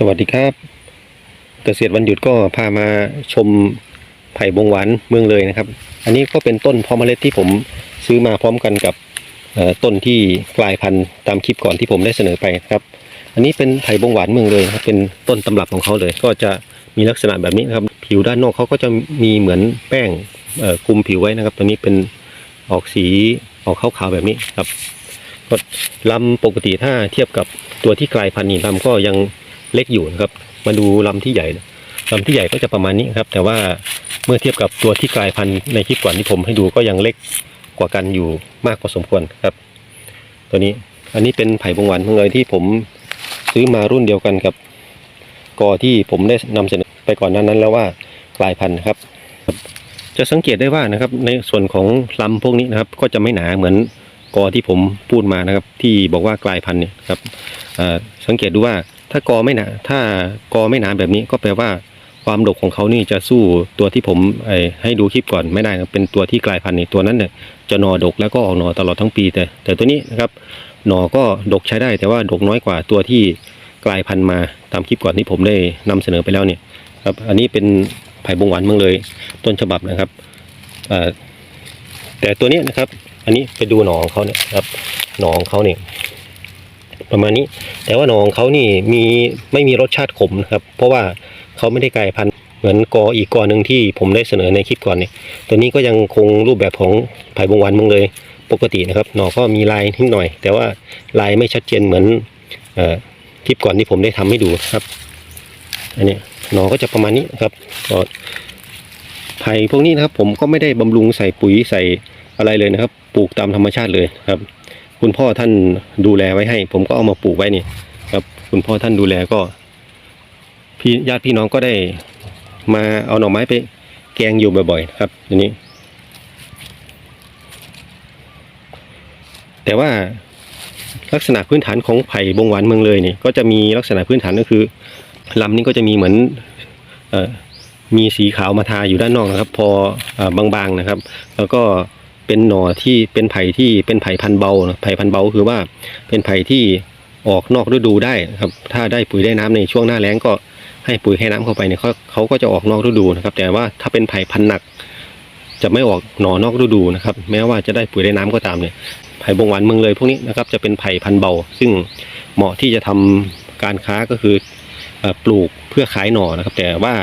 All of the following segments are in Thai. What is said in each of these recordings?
สวัสดีครับเกษตรวันหยุดก็พามาชมไผ่บงหวานเมืองเลยนะครับ อันนี้ก็เป็นต้นพาะเมล็ดที่ผมซื้อมาพร้อมกันกับต้นที่กลายพันธุ์ตามคลิปก่อนที่ผมได้เสนอไปครับ อันนี้เป็นไผ่บงหวานเมืองเลยครับเป็นต้นตำรับของเขาเลย ก็จะมีลักษณะแบบนี้นะครับ ผิวด้านนอกเขาก็จะมีเหมือนแป้งคลุมผิวไว้นะครับ ตัวนี้เป็นออกสีออกขาวๆแบบนี้ครับก็ลำปกติถ้าเทียบกับตัวที่กลายพันธุ์นี่ลำก็ยัง เล็กอยู่นะครับ มาดูลำที่ใหญ่ลำที่ใหญ่ก็จะประมาณนี้ครับ แต่ว่าเมื่อเทียบกับตัวที่กลายพันธุ์ในคลิปก่อนที่ผมให้ดูก็ยังเล็กกว่ากันอยู่มากพอสมควรครับ ตัวนี้อันนี้เป็นไผ่บงหวานเมืองเลยที่ผมซื้อมารุ่นเดียวกันกับกอที่ผมได้นำเสนอไปก่อนนั้นนั้นแล้วว่ากลายพันธุ์ครับ จะสังเกตได้ว่านะครับ ในส่วนของลำพวกนี้นะครับ ก็จะไม่หนาเหมือนกอที่ผมพูดมานะครับ ที่บอกว่ากลายพันธุ์เนี่ยครับสังเกตดูว่า ถ้ากอไม่หนาถ้ากอไม่หนาแบบนี้ก็แปลว่าความดกของเขานี่จะสู้ตัวที่ผมเอ่อให้ดูคลิปก่อนไม่ได้นะเป็นตัวที่กลายพันธุ์เนี่ยตัวนั้นเนี่ยจะหนอดกแล้วก็ออกหนอตลอดทั้งปีแต่ แต่ตัวนี้นะครับหนอก็ดกใช้ได้ แต่ว่าดกน้อยกว่าตัวที่กลายพันธุ์มาตามคลิปก่อนที่ผมได้นำเสนอไปแล้วเนี่ยครับอันนี้เป็นไผ่บงหวานเมืองเลยต้นฉบับนะครับแต่ตัวนี้นะครับ อันนี้ไปดูหนองเขาเนี่ยครับหนองเขาเนี่ย ประมาณนี้ แต่ว่าหนองเขานี่มีไม่มีรสชาติขมนะครับ เพราะว่าเขาไม่ได้กลายพันธุ์เหมือนกออีกกอหนึ่งที่ผมได้เสนอในคลิปก่อนเนี่ยตัวนี้ก็ยังคงรูปแบบของไผ่บงวานมืองเลยปกตินะครับ หนอก็มีลายนิดหน่อย แต่ว่าลายไม่ชัดเจนเหมือนอคลิปก่อนที่ผมได้ทำให้ดูครับอันนี้หนอก็จะประมาณนี้นะครับก็ไผ่พวกนี้นะครับ ผมก็ไม่ได้บำรุงใส่ปุ๋ยใส่อะไรเลยนะครับ ปลูกตามธรรมชาติเลยครับ คุณพ่อท่านดูแลไว้ให้ ผมก็เอามาปลูกไว้นี่ครับ คุณพ่อท่านดูแลก็ พี่ญาติพี่น้องก็ได้มาเอาหน่อไม้ไปแกงอยู่บ่อยๆครับทีนี้ แต่ว่าลักษณะพื้นฐานของไผ่บงหวานเมืองเลยนี่ก็จะมีลักษณะพื้นฐานก็คือลำนี้ก็จะมีเหมือนเอ่อมีสีขาวมาทาอยู่ด้านนอกนะครับ พออบางๆนะครับ แล้วก็ เป็นหน่อที่เป็นไผ่ที่เป็นไผ่พันเบานะไผ่พันเบาคือว่าเป็นไผ่ที่ออกนอกฤดูได้ครับ ถ้าได้ปุ๋ยได้น้ำในช่วงหน้าแล้งก็ให้ปุ๋ยให้น้ำเข้าไปเนี่ยเขาเขาก็จะออกนอกฤดูนะครับ แต่ว่าถ้าเป็นไผ่พันหนัก จะไม่ออกหน่อนอกฤดูนะครับ แม้ว่าจะได้ปุ๋ยได้น้ำก็ตามเนี่ยไผ่บงหวานเมืองเลยพวกนี้นะครับจะเป็นไผ่พันเบา ซึ่งเหมาะที่จะทำการค้าก็คือเอ่อปลูกเพื่อขายหน่อนะครับ แต่ว่า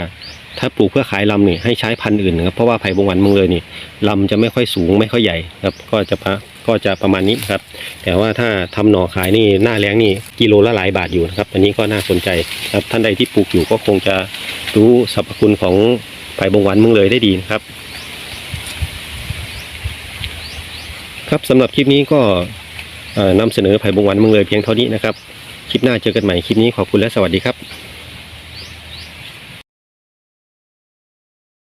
ถ้าปลูกเพื่อขายลำนี่ให้ใช้พันธุ์อื่นนะครับเพราะว่าไผ่บงหวานเมืองเลยนี่ลำจะไม่ค่อยสูงไม่ค่อยใหญ่ครับก็จะประก็จะประมาณนี้ครับ แต่ว่าถ้าทำหน่อขายนี่หน้าแล้งนี่กิโลละหลายบาทอยู่นะครับ อันนี้ก็น่าสนใจครับท่านใดที่ปลูกอยู่ก็คงจะรู้สรรพคุณของไผ่บงหวานเมืองเลยได้ดีนะครับ ครับสำหรับคลิปนี้ก็นำเสนอไผ่บงหวันเมืองเลยเพียงเท่านี้นะครับคลิปหน้าเจอกันใหม่คลิปนี้ขอบคุณและสวัสดีครับ